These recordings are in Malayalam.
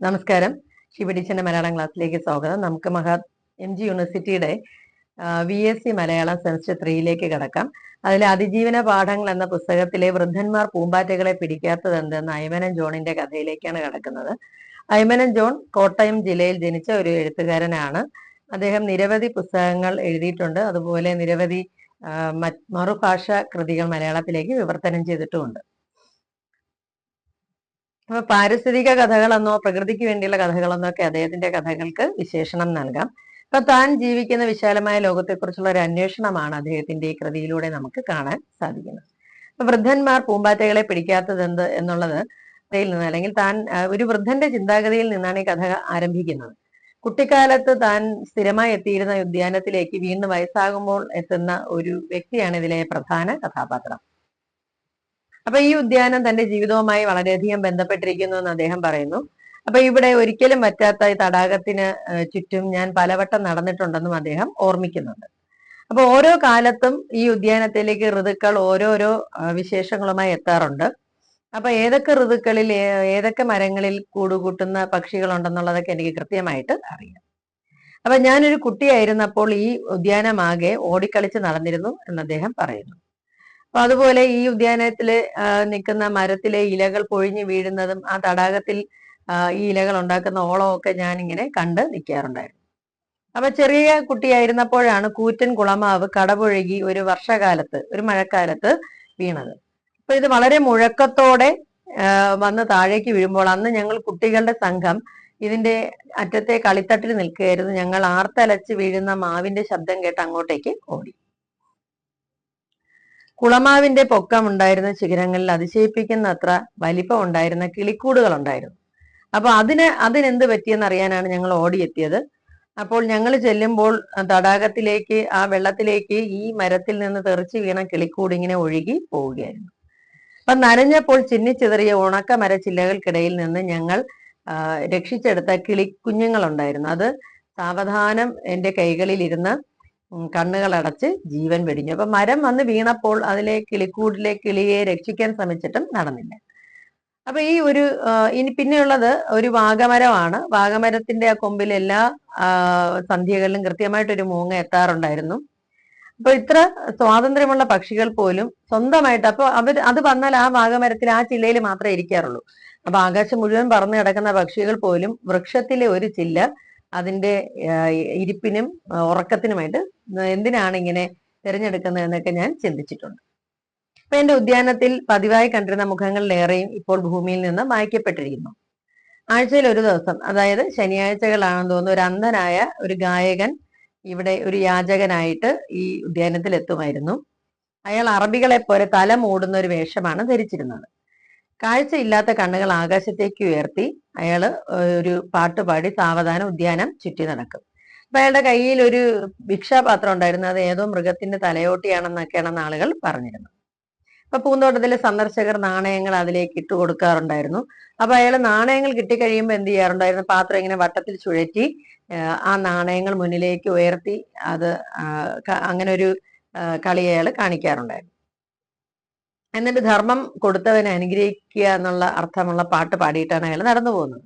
നമസ്കാരം. ശിവടിച്ചന്റെ മലയാളം ക്ലാസ്സിലേക്ക് സ്വാഗതം. നമുക്ക് മഹാ എം ജി യൂണിവേഴ്സിറ്റിയുടെ V S C Malayalam semester ത്രീയിലേക്ക് കടക്കാം. അതിൽ അതിജീവന പാഠങ്ങൾ എന്ന പുസ്തകത്തിലെ വൃദ്ധന്മാർ പൂമ്പാറ്റകളെ പിടിക്കാത്തത് എന്തെന്ന് അയമനൻ ജോണിന്റെ കഥയിലേക്കാണ് കടക്കുന്നത്. അയമനൻ ജോൺ കോട്ടയം ജില്ലയിൽ ജനിച്ച ഒരു എഴുത്തുകാരനാണ്. അദ്ദേഹം നിരവധി പുസ്തകങ്ങൾ എഴുതിയിട്ടുണ്ട്. അതുപോലെ നിരവധി മറുഭാഷ കൃതികൾ മലയാളത്തിലേക്ക് വിവർത്തനം ചെയ്തിട്ടുമുണ്ട്. അപ്പൊ പാരിസ്ഥിതിക കഥകളെന്നോ പ്രകൃതിക്ക് വേണ്ടിയുള്ള കഥകളെന്നോ ഒക്കെ അദ്ദേഹത്തിന്റെ കഥകൾക്ക് വിശേഷണം നൽകാം. അപ്പൊ താൻ ജീവിക്കുന്ന വിശാലമായ ലോകത്തെക്കുറിച്ചുള്ള ഒരു അന്വേഷണമാണ് അദ്ദേഹത്തിന്റെ ഈ കൃതിയിലൂടെ നമുക്ക് കാണാൻ സാധിക്കുന്നത്. അപ്പൊ വൃദ്ധന്മാർ പൂമ്പാറ്റകളെ പിടിക്കാത്തത് എന്ത് എന്നുള്ളത് കഥയിൽ നിന്ന് അല്ലെങ്കിൽ താൻ ഒരു വൃദ്ധന്റെ ചിന്താഗതിയിൽ നിന്നാണ് ഈ കഥ ആരംഭിക്കുന്നത്. കുട്ടിക്കാലത്ത് താൻ സ്ഥിരമായി എത്തിയിരുന്ന ഉദ്യാനത്തിലേക്ക് വീണ്ടും വയസ്സാകുമ്പോൾ എത്തുന്ന ഒരു വ്യക്തിയാണ് ഇതിലെ പ്രധാന കഥാപാത്രം. അപ്പൊ ഈ ഉദ്യാനം തന്റെ ജീവിതവുമായി വളരെയധികം ബന്ധപ്പെട്ടിരിക്കുന്നു എന്ന് അദ്ദേഹം പറയുന്നു. അപ്പൊ ഇവിടെ ഒരിക്കലും പറ്റാത്ത ഈ തടാകത്തിന് ചുറ്റും ഞാൻ പലവട്ടം നടന്നിട്ടുണ്ടെന്നും അദ്ദേഹം ഓർമ്മിക്കുന്നുണ്ട്. അപ്പൊ ഓരോ കാലത്തും ഈ ഉദ്യാനത്തിലേക്ക് ഋതുക്കൾ ഓരോരോ വിശേഷങ്ങളുമായി എത്താറുണ്ട്. അപ്പൊ ഏതൊക്കെ ഋതുക്കളിൽ ഏതൊക്കെ മരങ്ങളിൽ കൂടുകൂട്ടുന്ന പക്ഷികൾ ഉണ്ടെന്നുള്ളതൊക്കെ എനിക്ക് കൃത്യമായിട്ട് അറിയാം. അപ്പൊ ഞാനൊരു കുട്ടിയായിരുന്നപ്പോൾ ഈ ഉദ്യാനമാകെ ഓടിക്കളിച്ച് നടന്നിരുന്നു എന്ന് അദ്ദേഹം പറയുന്നു. അപ്പൊ അതുപോലെ ഈ ഉദ്യാനത്തിൽ നിൽക്കുന്ന മരത്തിലെ ഇലകൾ പൊഴിഞ്ഞു വീഴുന്നതും ആ തടാകത്തിൽ ഈ ഇലകൾ ഉണ്ടാക്കുന്ന ഓളമൊക്കെ ഞാൻ ഇങ്ങനെ കണ്ട് നിൽക്കാറുണ്ടായിരുന്നു. അപ്പൊ ചെറിയ കുട്ടിയായിരുന്നപ്പോഴാണ് കൂറ്റൻ കുളമാവ് കടപുഴകി ഒരു വർഷകാലത്ത് ഒരു മഴക്കാലത്ത് വീണത്. അപ്പൊ ഇത് വളരെ മുഴക്കത്തോടെ വന്ന് താഴേക്ക് വീഴുമ്പോൾ അന്ന് ഞങ്ങൾ കുട്ടികളുടെ സംഘം ഇതിന്റെ അറ്റത്തെ കളിത്തട്ടിൽ നിൽക്കുകയായിരുന്നു. ഞങ്ങൾ ആർത്തലച്ച് വീഴുന്ന മാവിന്റെ ശബ്ദം കേട്ട് അങ്ങോട്ടേക്ക് ഓടി. കുളമാവിന്റെ പൊക്കം ഉണ്ടായിരുന്ന ശിഖരങ്ങളിൽ അതിശയിപ്പിക്കുന്ന അത്ര വലിപ്പം ഉണ്ടായിരുന്ന കിളിക്കൂടുകൾ ഉണ്ടായിരുന്നു അപ്പൊ അതിന് അതിനെന്ത് പറ്റിയെന്ന് അറിയാനാണ് ഞങ്ങൾ ഓടിയെത്തിയത്. അപ്പോൾ ഞങ്ങൾ ചെല്ലുമ്പോൾ തടാകത്തിലേക്ക് ആ വെള്ളത്തിലേക്ക് ഈ മരത്തിൽ നിന്ന് തെറിച്ച് വീണ കിളിക്കൂട് ഇങ്ങനെ ഒഴുകി പോവുകയായിരുന്നു. അപ്പൊ നനഞ്ഞപ്പോൾ ചിന്നിച്ചിതറിയ ഉണക്ക മരച്ചില്ലകൾക്കിടയിൽ നിന്ന് ഞങ്ങൾ രക്ഷിച്ചെടുത്ത കിളിക്കുഞ്ഞുങ്ങളുണ്ടായിരുന്നു. അത് സാവധാനം എന്റെ ഉം, കണ്ണുകളടച്ച് ജീവൻ വെടിഞ്ഞു. അപ്പൊ മരം വന്ന് വീണപ്പോൾ അതിലെ കിളിക്കൂടിലെ കിളിയെ രക്ഷിക്കാൻ ശ്രമിച്ചിട്ടും നടന്നില്ല. അപ്പൊ ഈ ഒരു ഇനി പിന്നെയുള്ളത് ഒരു വാഗമരമാണ്. വാഗമരത്തിന്റെ ആ കൊമ്പിൽ എല്ലാ സന്ധ്യകളിലും കൃത്യമായിട്ടൊരു മൂങ്ങ എത്താറുണ്ടായിരുന്നു. അപ്പൊ ഇത്ര സ്വാതന്ത്ര്യമുള്ള പക്ഷികൾ പോലും സ്വന്തമായിട്ട് അപ്പൊ അവർ അത് വന്നാൽ ആ വാഗമരത്തിൽ ആ ചില്ലയിൽ മാത്രമേ ഇരിക്കാറുള്ളൂ. അപ്പൊ ആകാശം മുഴുവൻ പറന്നു കിടക്കുന്ന പക്ഷികൾ പോലും വൃക്ഷത്തിലെ ഒരു ചില്ല അതിന്റെ ഇരിപ്പിനും ഉറക്കത്തിനുമായിട്ട് എന്തിനാണ് ഇങ്ങനെ തിരഞ്ഞെടുക്കുന്നത് എന്നൊക്കെ ഞാൻ ചിന്തിച്ചിട്ടുണ്ട്. അപ്പൊ എന്റെ ഉദ്യാനത്തിൽ പതിവായി കണ്ടിരുന്ന മുഖങ്ങളിലേറെയും ഇപ്പോൾ ഭൂമിയിൽ നിന്ന് മായ്ക്കപ്പെട്ടിരിക്കുന്നു. ആഴ്ചയിൽ ഒരു ദിവസം അതായത് ശനിയാഴ്ചകളാണെന്ന് തോന്നുന്നു ഒരു അന്ധനായ ഒരു ഗായകൻ ഇവിടെ ഒരു യാചകനായിട്ട് ഈ ഉദ്യാനത്തിൽ എത്തുമായിരുന്നു. അയാൾ അറബികളെ പോലെ തല മൂടുന്ന ഒരു വേഷമാണ് ധരിച്ചിരുന്നത്. കാഴ്ചയില്ലാത്ത കണ്ണുകൾ ആകാശത്തേക്ക് ഉയർത്തി അയാൾ ഒരു പാട്ടുപാടി സാവധാനം ഉദ്യാനം ചുറ്റി നടക്കും. അപ്പൊ അയാളുടെ കയ്യിൽ ഒരു ഭിക്ഷാപാത്രം ഉണ്ടായിരുന്നു. അത് ഏതോ മൃഗത്തിന്റെ തലയോട്ടിയാണെന്നൊക്കെയാണെന്ന് ആളുകൾ പറഞ്ഞിരുന്നു അപ്പൊ പൂന്തോട്ടത്തിലെ സന്ദർശകർ നാണയങ്ങൾ അതിലേക്ക് ഇട്ട് കൊടുക്കാറുണ്ടായിരുന്നു. അപ്പൊ അയാൾ നാണയങ്ങൾ കിട്ടിക്കഴിയുമ്പോൾ എന്ത് ചെയ്യാറുണ്ടായിരുന്നു? പാത്രം ഇങ്ങനെ വട്ടത്തിൽ ചുഴറ്റി ആ നാണയങ്ങൾ മുന്നിലേക്ക് ഉയർത്തി അത് അങ്ങനെ ഒരു കളി അയാൾ കാണിക്കാറുണ്ടായിരുന്നു. എന്നിട്ട് ധർമ്മം കൊടുത്തവനെ അനുഗ്രഹിക്കുക എന്നുള്ള അർത്ഥമുള്ള പാട്ട് പാടിയിട്ടാണ് അയാൾ നടന്നു പോകുന്നത്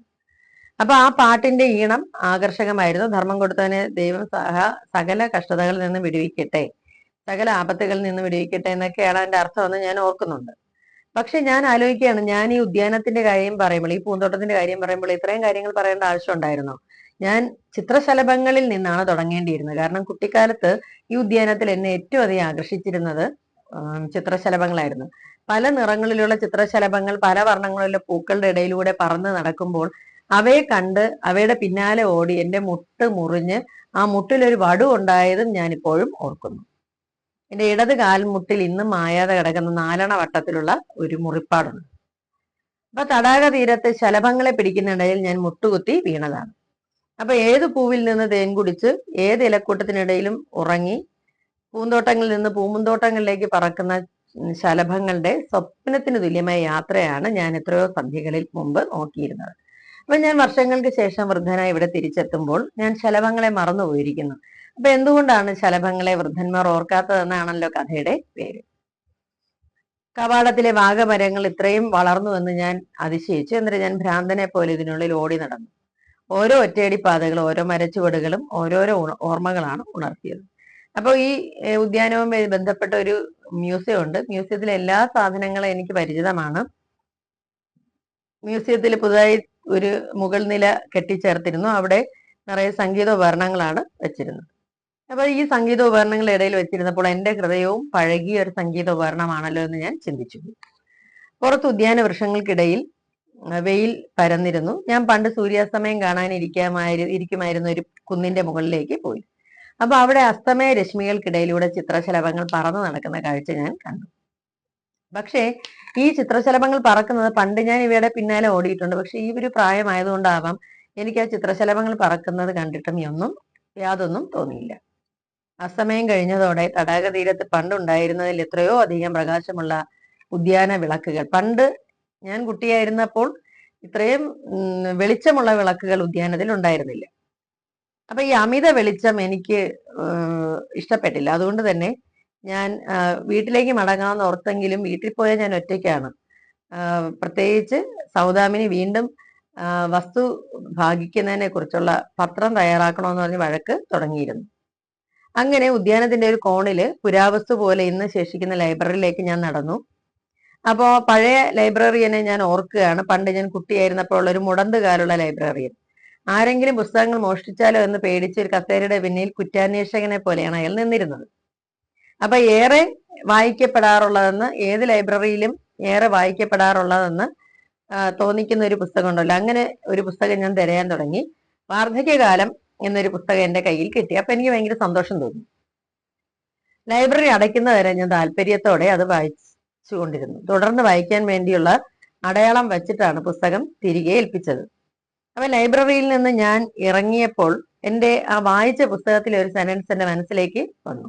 അപ്പൊ ആ പാട്ടിന്റെ ഈണം ആകർഷകമായിരുന്നു. ധർമ്മം കൊടുത്തവനെ ദൈവം സഹ സകല കഷ്ടതകളിൽ നിന്ന് വിടുവിക്കട്ടെ. സകല ആപത്തുകളിൽ നിന്ന് വിടുവിക്കട്ടെ എന്നൊക്കെയാണ് അതിന്റെ അർത്ഥമെന്ന് ഞാൻ ഓർക്കുന്നുണ്ട്. പക്ഷെ ഞാൻ ആലോചിക്കുകയാണ് ഞാൻ ഈ ഉദ്യാനത്തിന്റെ കാര്യം പറയുമ്പോൾ ഈ പൂന്തോട്ടത്തിന്റെ കാര്യം പറയുമ്പോൾ ഇത്രയും കാര്യങ്ങൾ പറയേണ്ട ആവശ്യം ഉണ്ടായിരുന്നോ? ഞാൻ ചിത്രശലഭങ്ങളിൽ നിന്നാണ് തുടങ്ങേണ്ടിയിരുന്നത്. കാരണം കുട്ടിക്കാലത്ത് ഈ ഉദ്യാനത്തിൽ എന്നെ ഏറ്റവും അധികം ആകർഷിച്ചിരുന്നത് ചിത്രശലഭങ്ങളായിരുന്നു. പല നിറങ്ങളിലുള്ള ചിത്രശലഭങ്ങൾ പല വർണങ്ങളിലുള്ള പൂക്കളുടെ ഇടയിലൂടെ പറന്ന് നടക്കുമ്പോൾ അവയെ കണ്ട് അവയുടെ പിന്നാലെ ഓടി എന്റെ മുട്ട് മുറിഞ്ഞ് ആ മുട്ടിലൊരു വടു ഉണ്ടായതും ഞാൻ ഇപ്പോഴും ഓർക്കുന്നു. എന്റെ ഇടത് കാൽമുട്ടിൽ ഇന്നും മായാതെ കിടക്കുന്ന നാലണ വട്ടത്തിലുള്ള ഒരു മുറിപ്പാടുണ്ട്. അപ്പൊ തടാക തീരത്ത് ശലഭങ്ങളെ പിടിക്കുന്നിടയിൽ ഞാൻ മുട്ടുകുത്തി വീണതാണ്. അപ്പൊ ഏത് പൂവിൽ നിന്ന് തേൻ കുടിച്ച് ഏത് ഇലക്കൂട്ടത്തിനിടയിലും ഉറങ്ങി പൂന്തോട്ടങ്ങളിൽ നിന്ന് പൂമുന്തോട്ടങ്ങളിലേക്ക് പറക്കുന്ന ശലഭങ്ങളുടെ സ്വപ്നത്തിന് തുല്യമായ യാത്രയാണ് ഞാൻ എത്രയോ സന്ധ്യകളിൽ മുമ്പ് നോക്കിയിരുന്നത്. അപ്പൊ ഞാൻ വർഷങ്ങൾക്ക് ശേഷം വൃദ്ധനായി ഇവിടെ തിരിച്ചെത്തുമ്പോൾ ഞാൻ ശലഭങ്ങളെ മറന്നുപോയിരിക്കുന്നു. അപ്പൊ എന്തുകൊണ്ടാണ് ശലഭങ്ങളെ വൃദ്ധന്മാർ ഓർക്കാത്തതെന്നാണല്ലോ കഥയുടെ പേര്. കവാടത്തിലെ വാഗമരങ്ങൾ ഇത്രയും വളർന്നു എന്ന് ഞാൻ അതിശയിച്ചു. എന്നിട്ട് ഞാൻ ഭ്രാന്തനെ പോലെ ഇതിനുള്ളിൽ ഓടി നടന്നു. ഓരോ ഒറ്റയടി പാതകളും ഓരോ മരച്ചുവടുകളും ഓരോരോ ഓർമ്മകളാണ് ഉണർത്തിയത്. അപ്പോൾ ഈ ഉദ്യാനവുമായി ബന്ധപ്പെട്ട ഒരു മ്യൂസിയം ഉണ്ട്. മ്യൂസിയത്തിലെ എല്ലാ സാധനങ്ങളും എനിക്ക് പരിചിതമാണ്. മ്യൂസിയത്തിൽ പുതുതായി ഒരു മുകൾ നില കെട്ടിച്ചേർത്തിരുന്നു. അവിടെ നിറയെ സംഗീതോപകരണങ്ങളാണ് വെച്ചിരുന്നത്. അപ്പൊ ഈ സംഗീതോപകരണങ്ങളുടെ ഇടയിൽ വെച്ചിരുന്നപ്പോൾ എന്റെ ഹൃദയവും പഴകിയ ഒരു സംഗീതോപകരണമാണല്ലോ എന്ന് ഞാൻ ചിന്തിച്ചു. പുറത്ത് ഉദ്യാന വൃക്ഷങ്ങൾക്കിടയിൽ വെയിൽ പരന്നിരുന്നു. ഞാൻ പണ്ട് സൂര്യാസ്തമയം കാണാൻ ഇരിക്കാമായിരു ഇരിക്കുമായിരുന്ന ഒരു കുന്നിന്റെ മുകളിലേക്ക് പോയി. അപ്പൊ അവിടെ അസ്തമയ രശ്മികൾക്കിടയിലൂടെ ചിത്രശലഭങ്ങൾ പറന്നു നടക്കുന്ന കാഴ്ച ഞാൻ കണ്ടു. പക്ഷേ ഈ ചിത്രശലഭങ്ങൾ പറക്കുന്നത് പണ്ട് ഞാൻ ഇവയുടെ പിന്നാലെ ഓടിയിട്ടുണ്ട്. പക്ഷെ ഈ ഒരു പ്രായമായതുകൊണ്ടാവാം എനിക്ക് ആ ചിത്രശലഭങ്ങൾ പറക്കുന്നത് കണ്ടിട്ടും ഒന്നും യാതൊന്നും തോന്നിയില്ല. സമയം കഴിഞ്ഞതോടെ തടാക തീരത്ത് പണ്ടുണ്ടായിരുന്നതിൽ എത്രയോ അധികം പ്രകാശമുള്ള ഉദ്യാന വിളക്കുകൾ. പണ്ട് ഞാൻ കുട്ടിയായിരുന്നപ്പോൾ ഇത്രയും വെളിച്ചമുള്ള വിളക്കുകൾ ഉദ്യാനത്തിൽ ഉണ്ടായിരുന്നില്ല. അപ്പൊ ഈ അമിത വെളിച്ചം എനിക്ക് ഇഷ്ടപ്പെട്ടില്ല. അതുകൊണ്ട് തന്നെ ഞാൻ വീട്ടിലേക്ക് മടങ്ങാമെന്ന് ഓർത്തെങ്കിലും വീട്ടിൽ പോയാൽ ഞാൻ ഒറ്റയ്ക്കാണ്. പ്രത്യേകിച്ച് സൗദാമിനി വീണ്ടും വസ്തു ഭാഗിക്കുന്നതിനെ കുറിച്ചുള്ള പത്രം തയ്യാറാക്കണമെന്ന് പറഞ്ഞ് വഴക്ക് തുടങ്ങിയിരുന്നു. അങ്ങനെ ഉദ്യാനത്തിന്റെ ഒരു കോണിൽ പുരാവസ്തു പോലെ ഇന്ന് ശേഷിക്കുന്ന ലൈബ്രറിയിലേക്ക് ഞാൻ നടന്നു. അപ്പോ പഴയ ലൈബ്രറിയനെ ഞാൻ ഓർക്കുകയാണ്. പണ്ട് ഞാൻ കുട്ടിയായിരുന്നപ്പോൾ ഉള്ള ഒരു മുടന്ത് കാലുള്ള ലൈബ്രറിയൻ. ആരെങ്കിലും പുസ്തകങ്ങൾ മോഷ്ടിച്ചാലോ എന്ന് പേടിച്ച് ഒരു കസേരയുടെ പിന്നിൽ കുറ്റാന്വേഷകനെ പോലെയാണ് അയാൾ നിന്നിരുന്നത്. അപ്പൊ ഏറെ വായിക്കപ്പെടാറുള്ളതെന്ന് ഏത് ലൈബ്രറിയിലും ഏറെ വായിക്കപ്പെടാറുള്ളതെന്ന് തോന്നിക്കുന്ന ഒരു പുസ്തകം ഉണ്ടല്ലോ അങ്ങനെ ഒരു പുസ്തകം ഞാൻ തിരയാൻ തുടങ്ങി. വാർദ്ധക്യകാലം എന്നൊരു പുസ്തകം എന്റെ കയ്യിൽ കിട്ടി. അപ്പൊ എനിക്ക് ഭയങ്കര സന്തോഷം തോന്നി. ലൈബ്രറി അടയ്ക്കുന്നവരെ ഞാൻ താല്പര്യത്തോടെ അത് വായിച്ചുകൊണ്ടിരുന്നു. തുടർന്ന് വായിക്കാൻ വേണ്ടിയുള്ള അടയാളം വച്ചിട്ടാണ് പുസ്തകം തിരികെ ഏൽപ്പിച്ചത്. അപ്പൊ ലൈബ്രറിയിൽ നിന്ന് ഞാൻ ഇറങ്ങിയപ്പോൾ എന്റെ ആ വായിച്ച പുസ്തകത്തിലെ ഒരു സെനൻസ് എന്റെ മനസ്സിലേക്ക് വന്നു.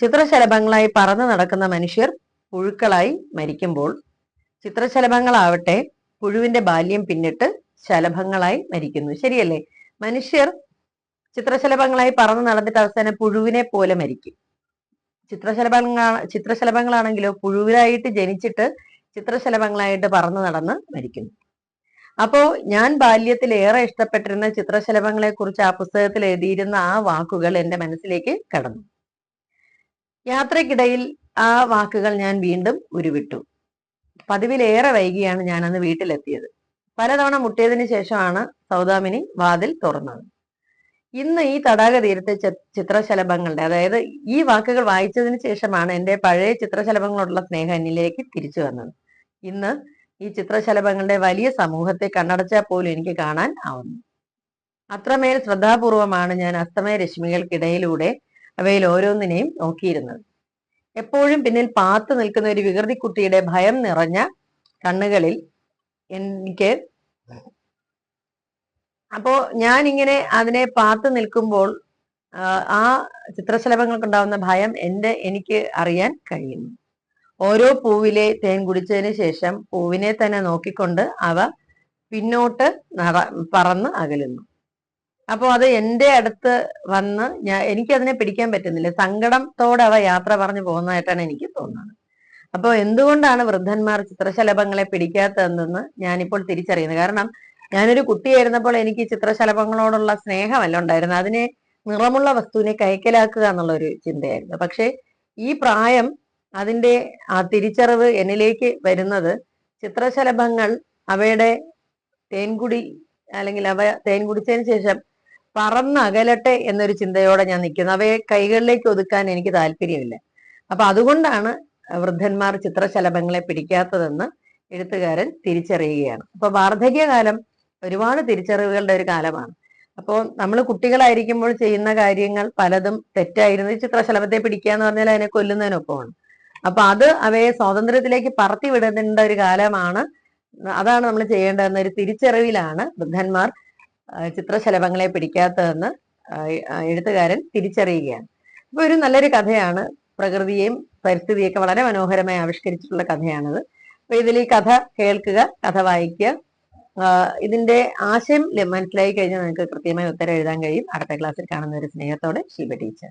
ചിത്രശലഭങ്ങളായി പറന്നു നടക്കുന്ന മനുഷ്യർ പുഴുക്കളായി മരിക്കുമ്പോൾ ചിത്രശലഭങ്ങളാവട്ടെ പുഴുവിന്റെ ബാല്യം പിന്നിട്ട് ശലഭങ്ങളായി മരിക്കുന്നു. ശരിയല്ലേ? മനുഷ്യർ ചിത്രശലഭങ്ങളായി പറന്നു നടന്നിട്ട് അവസാനം പുഴുവിനെ പോലെ മരിക്കും. ചിത്രശലഭങ്ങൾ ചിത്രശലഭങ്ങളാണെങ്കിലോ പുഴുവിലായിട്ട് ജനിച്ചിട്ട് ചിത്രശലഭങ്ങളായിട്ട് പറന്നു നടന്ന് മരിക്കുന്നു. അപ്പോ ഞാൻ ബാല്യത്തിൽ ഏറെ ഇഷ്ടപ്പെട്ടിരുന്ന ചിത്രശലഭങ്ങളെ കുറിച്ച് ആ പുസ്തകത്തിൽ എഴുതിയിരുന്ന ആ വാക്കുകൾ എന്റെ മനസ്സിലേക്ക് കടന്നു. യാത്രക്കിടയിൽ ആ വാക്കുകൾ ഞാൻ വീണ്ടും ഉരുവിട്ടു. പതിവിലേറെ വൈകിയാണ് ഞാൻ അന്ന് വീട്ടിലെത്തിയത്. പലതവണ മുട്ടിയതിനു ശേഷമാണ് സൗദാമിനി വാതിൽ തുറന്നത്. ഇന്ന് ഈ തടാക തീരത്തെ ചിത്രശലഭങ്ങളുടെ അതായത് ഈ വാക്കുകൾ വായിച്ചതിന് ശേഷമാണ് എന്റെ പഴയ ചിത്രശലഭങ്ങളോടുള്ള സ്നേഹം എന്നിലേക്ക് തിരിച്ചു വന്നത്. ഇന്ന് ഈ ചിത്രശലഭങ്ങളുടെ വലിയ സമൂഹത്തെ കണ്ണടച്ചാൽ പോലും എനിക്ക് കാണാൻ ആവുന്നു. അത്രമേൽ ശ്രദ്ധാപൂർവമാണ് ഞാൻ അസ്തമയ രശ്മികൾക്കിടയിലൂടെ അവയിൽ ഓരോന്നിനെയും നോക്കിയിരുന്നത്. എപ്പോഴും പിന്നിൽ പാത്തു നിൽക്കുന്ന ഒരു വികൃതി കുട്ടിയുടെ ഭയം നിറഞ്ഞ കണ്ണുകളിൽ എനിക്ക് അപ്പോ ഞാൻ ഇങ്ങനെ അതിനെ പാത്തു നിൽക്കുമ്പോൾ ആ, ചിത്രശലഭങ്ങൾക്കുണ്ടാവുന്ന ഭയം എന്റെ എനിക്ക് അറിയാൻ കഴിയുന്നു. ഓരോ പൂവിലെ തേൻ കുടിച്ചതിന് ശേഷം പൂവിനെ തന്നെ നോക്കിക്കൊണ്ട് അവ പിന്നോട്ട് നട പറന്ന് അകലുന്നു. അപ്പോൾ അത് എന്റെ അടുത്ത് വന്ന് ഞാൻ എനിക്ക് അതിനെ പിടിക്കാൻ പറ്റുന്നില്ല. സങ്കടത്തോടെ അവ യാത്ര പറഞ്ഞു പോകുന്നതായിട്ടാണ് എനിക്ക് തോന്നുന്നത്. അപ്പോൾ എന്തുകൊണ്ടാണ് വൃദ്ധന്മാർ ചിത്രശലഭങ്ങളെ പിടിക്കാത്തതെന്ന് ഞാനിപ്പോൾ തിരിച്ചറിയുന്നത്? കാരണം ഞാനൊരു കുട്ടിയായിരുന്നപ്പോൾ എനിക്ക് ചിത്രശലഭങ്ങളോടുള്ള സ്നേഹമല്ല ഉണ്ടായിരുന്നത്. അതിനെ നിറമുള്ള വസ്തുവിനെ കൈക്കലാക്കുക എന്നുള്ള ഒരു ചിന്തയായിരുന്നു. പക്ഷേ ഈ പ്രായം അതിന്റെ ആ തിരിച്ചറിവ് എന്നിലേക്ക് വരുന്നത് ചിത്രശലഭങ്ങൾ അവയുടെ തേൻകുടി അല്ലെങ്കിൽ അവ തേൻ കുടിച്ചതിന് ശേഷം പറന്നകലട്ടെ എന്നൊരു ചിന്തയോടെ ഞാൻ നിൽക്കുന്നു. അവയെ കൈകളിലേക്ക് ഒതുക്കാൻ എനിക്ക് താല്പര്യമില്ല. അപ്പൊ അതുകൊണ്ടാണ് വൃദ്ധന്മാർ ചിത്രശലഭങ്ങളെ പിടിക്കാത്തതെന്ന് എഴുത്തുകാരൻ തിരിച്ചറിയുകയാണ്. അപ്പൊ വാർദ്ധക്യകാലം ഒരുപാട് തിരിച്ചറിവുകളുടെ ഒരു കാലമാണ്. അപ്പോൾ നമ്മൾ കുട്ടികളായിരിക്കുമ്പോൾ ചെയ്യുന്ന കാര്യങ്ങൾ പലതും തെറ്റായിരുന്നു. ചിത്രശലഭത്തെ പിടിക്കുക എന്ന് പറഞ്ഞാൽ അതിനെ കൊല്ലുന്നതിനൊപ്പമാണ്. അപ്പൊ അത് അവയെ സ്വാതന്ത്ര്യത്തിലേക്ക് പറത്തി വിടേണ്ട ഒരു കാലമാണ്. അതാണ് നമ്മൾ ചെയ്യേണ്ടതെന്ന ഒരു തിരിച്ചറിവിലാണ് വൃദ്ധന്മാർ ചിത്രശലഭങ്ങളെ പിടിക്കാത്തതെന്ന് എഴുത്തുകാരൻ തിരിച്ചറിയുകയാണ്. അപ്പൊ ഒരു നല്ലൊരു കഥയാണ് പ്രകൃതിയെയും പരിസ്ഥിതിയൊക്കെ വളരെ മനോഹരമായി ആവിഷ്കരിച്ചിട്ടുള്ള കഥയാണത്. അപ്പൊ ഇതിൽ ഈ കഥ കേൾക്കുക കഥ വായിക്കുക ഇതിന്റെ ആശയം മനസ്സിലായി കഴിഞ്ഞാൽ നിങ്ങൾക്ക് കൃത്യമായി ഉത്തരം എഴുതാൻ കഴിയും. അടുത്ത ക്ലാസ്സിൽ കാണുന്ന ഒരു സ്നേഹത്തോടെ ശിവ ടീച്ചർ.